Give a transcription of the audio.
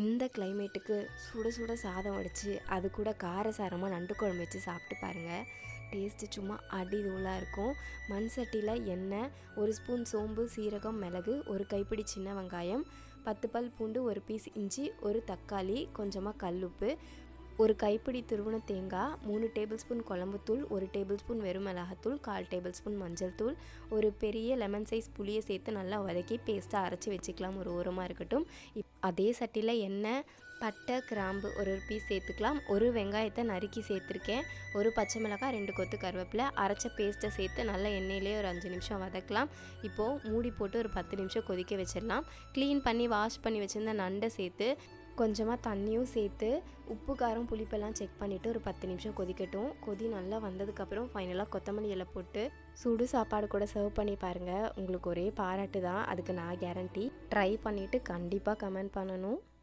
இந்த கிளைமேட்டுக்கு சுட சுட சாதம் வடித்து அது கூட காரசாரமாக நண்டு குழம்பு வச்சு சாப்பிட்டு பாருங்கள் டேஸ்ட்டு சும்மா அடி தூளாக இருக்கும். மண் சட்டியில் எண்ணெய் ஒரு ஸ்பூன் சோம்பு சீரகம் மிளகு ஒரு கைப்பிடி சின்ன வெங்காயம் பத்து பல் பூண்டு ஒரு பீஸ் இஞ்சி ஒரு தக்காளி கொஞ்சமாக கல்லுப்பு ஒரு கைப்பிடி துருவன தேங்காய் மூணு டேபிள் ஸ்பூன் குழம்புத்தூள் ஒரு டேபிள் ஸ்பூன் வெறும் மிளகாத்தூள் கால் டேபிள் ஸ்பூன் மஞ்சள் தூள் ஒரு பெரிய லெமன் சைஸ் புளியை சேர்த்து நல்லா வதக்கி பேஸ்ட்டாக அரைச்சி வச்சுக்கலாம். ஒரு ஓரமாக இருக்கட்டும். இப் அதே சட்டியில் எண்ணெய் பட்டை கிராம்பு ஒரு ஒரு பீஸ் சேர்த்துக்கலாம். ஒரு வெங்காயத்தை நறுக்கி சேர்த்துருக்கேன். ஒரு பச்சை மிளகாய் ரெண்டு கொத்து கருவேப்பிலை அரைச்ச பேஸ்ட்டை சேர்த்து நல்லா எண்ணெயிலே ஒரு அஞ்சு நிமிஷம் வதக்கலாம். இப்போது மூடி போட்டு ஒரு பத்து நிமிஷம் கொதிக்க வச்சிடலாம். க்ளீன் பண்ணி வாஷ் பண்ணி வச்சுருந்த நண்டை சேர்த்து கொஞ்சமாக தண்ணியும் சேர்த்து உப்பு காரம் புளிப்பெல்லாம் செக் பண்ணிவிட்டு ஒரு பத்து நிமிஷம் கொதிக்கட்டும். கொதி நல்லா வந்ததுக்கப்புறம் ஃபைனலாக கொத்தமல்லி இலை போட்டு சுடு சாப்பாடு கூட சர்வ் பண்ணி பாருங்கள் உங்களுக்கு ஒரே பாராட்டு தான். அதுக்கு நான் கேரண்டி ட்ரை பண்ணிவிட்டு கண்டிப்பாக கமெண்ட் பண்ணணும்.